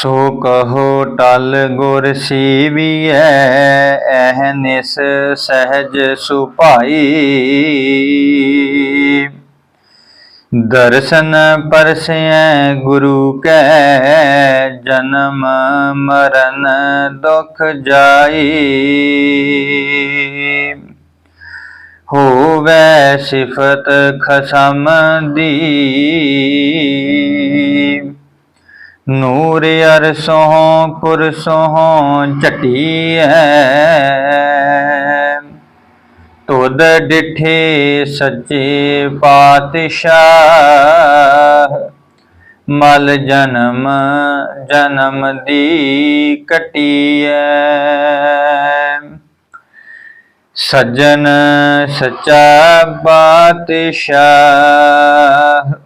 ਸੋ ਕਹੋ, ਟਲ ਗੁਰ ਸੀਵੀਐ ਐਹਨਿਸ ਸਹਿਜ ਸੁਭਾਈ। ਦਰਸ਼ਨ ਪਰਸੈ ਗੁਰੂ ਕੈ, ਜਨਮ ਮਰਨ ਦੁਖ ਜਾਈ। ਹੋਵੈ ਸਿਫਤ ਖਸਮ ਦੀ ਨੂਰ ਅਰਸੋਂ ਪੁਰਸੋਂ ਝਟੀਐ। ਤੁਧ ਡਿਠੇ ਸੱਚੇ ਪਾਤਸ਼ਾਹ। ਮਲ ਜਨਮ ਜਨਮ ਦੀ ਕਟੀਐ। ਸੱਜਣ ਸੱਚਾ ਬਾਦਸ਼ਾਹ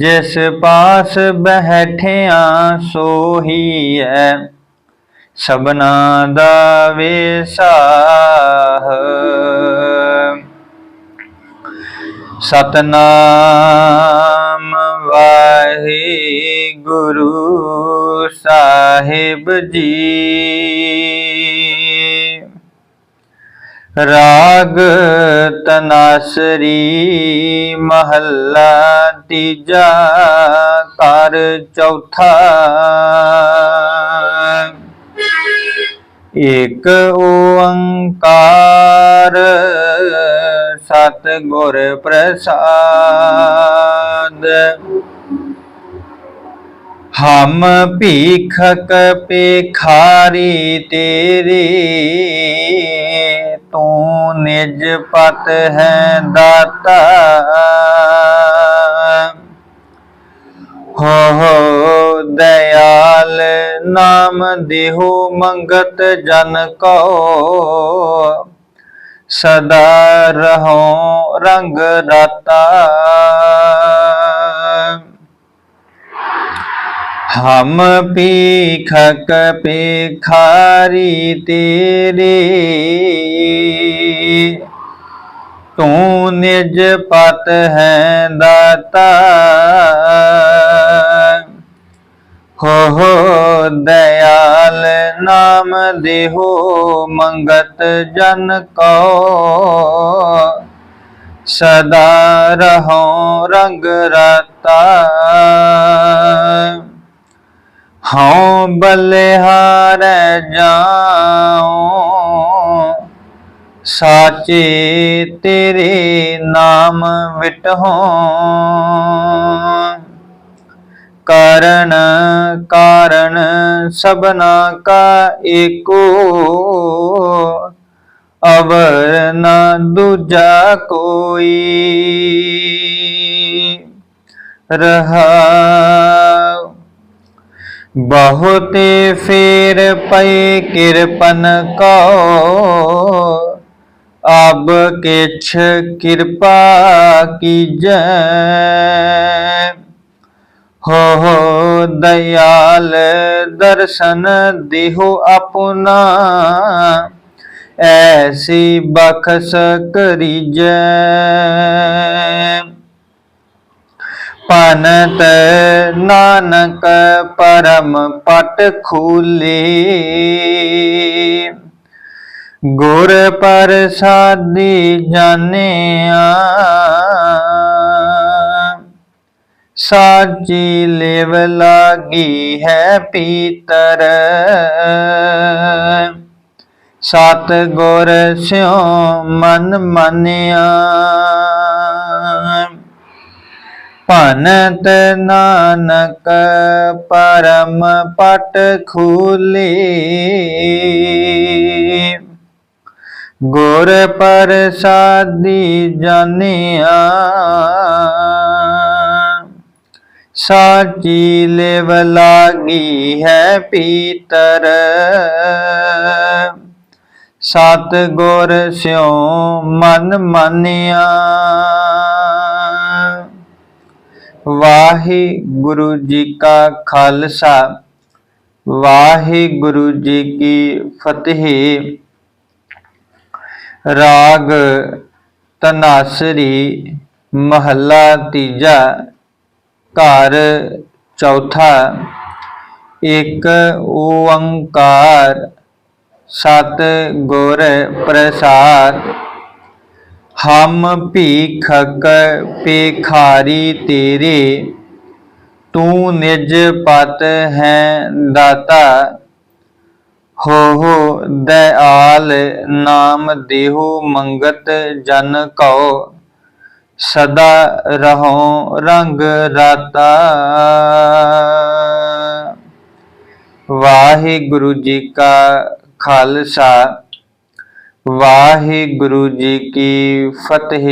ਜਿਸ ਪਾਸ ਬੈਠਿਆਂ ਸੋਹੀਐ ਸਬਨਾ ਦਾ ਵਿਸਾਹ ਸਤਨਾਮ ਵਾਹਿਗੁਰੂ ਸਾਹਿਬ ਜੀ। ਰਾਗ ਤਨਾਸਰੀ ਮਹੱਲਾ ਤੀਜਾ ਕਰ ਚੌਥਾ। ਇਕ ਓੰਕਾਰ ਸਤ ਗੁਰ ਪ੍ਰਸਾਦ। ਹਮ ਭੀਖਕ ਪੇਖਾਰੀ ਤੇਰੇ ਨਿਜ ਪਤ ਹੈ ਦਾਤਾ। ਹੋ ਹੋ, ਦਇਆਲ ਨਾਮ ਦੇਹੋ ਮੰਗਤ ਜਨ ਕੋ। ਸਦਾ ਰਹੋ ਰੰਗ ਰਾਤਾ। ਹਮ ਪੀਖਕ ਪੇਖਾਰੀ ਤੇਰੇ। ਤੂੰ ਨਿਜ ਪਤ ਹੈ ਦਾਤਾ। ਹੋ ਹੋ, ਦਇਆਲ ਨਾਮ ਦੇਹੋ, ਮੰਗਤ ਜਨ ਕੋ। ਸਦਾ ਰਹੋ ਰੰਗ ਰਾਤਾ। ਹਉ ਬਲਿਹਾਰ ਜਾਉ ਸਾਚੇ ਤੇਰੇ ਨਾਮ ਵਿਟਹੋ ਕਰਨ ਕਾਰਨ ਸਬਨਾ ਕਾ ਏਕੋ। ਅਵਰ ਨ ਦੂਜਾ ਕੋਈ। ਰਹਾ। ਬਹੁਤੇ ਫੇਰ ਪਏ ਕਿਰਪਨ ਕੋ। ਅਬ ਕਿਛ ਕਿਰਪਾ ਕੀਜੈ ਹੋ ਹੋ ਦਇਆਲ ਦਰਸ਼ਨ ਦੇਹੋ ਆਪਣਾ ਐਸੀ ਬਖਸ਼ ਕਰੀਜੈ ਪਨਤ ਨਾਨਕ ਪਰਮ ਪਟ ਖੂਲੇ ਗੁਰ ਪ੍ਰਸਾਦੀ ਜਾਣਿਆ। ਸਾਚੀ ਲੇਵ ਲਾਗੀ ਹੈ ਪੀਤਰ। ਸਤ ਗੁਰ ਸਿਉ ਮਨ ਮੰਨਿਆ। ਭਨਤ ਨਾਨਕ ਪਰਮ ਪਟ ਖੂਲੇ। ਗੁਰ ਪ੍ਰਸਾਦੀ ਜਾਣਿਆ। ਸਾਚੀ ਲੇਵ ਲਾਗੀ ਹੈ ਪੀਤਰ। ਸਤ ਗੁਰ ਸਿਉ ਮਨ ਮਾਨਿਆ। ਵਾਹਿਗੁਰੂ ਜੀ ਕਾ ਖਾਲਸਾ। ਵਾਹਿਗੁਰੂ ਜੀ ਕੀ ਫਤਿਹ। ਰਾਗ ਤਨਾਸਰੀ ਮਹੱਲਾ ਤੀਜਾ ਘਰ ਚੌਥਾ ਇੱਕ ਓੰਕਾਰ ਸਤ ਗੁਰ ਪ੍ਰਸਾਦ ਹਮ ਭੀਖਕ ਪੇਖਾਰੀ ਤੇਰੇ ਤੂੰ ਨਿਜ ਪਤ ਹੈ ਦਾਤਾ ਹੋ ਹੋ ਦਇਆਲ ਨਾਮ ਦੇਹੋ ਮੰਗਤ ਜਨ ਕਉ, ਸਦਾ ਰਹੋ ਰੰਗ ਰਾਤਾ। ਵਾਹਿਗੁਰੂ ਜੀ ਕਾ ਖਾਲਸਾ, ਵਾਹਿਗੁਰੂ ਜੀ ਕੀ ਫਤਿਹ।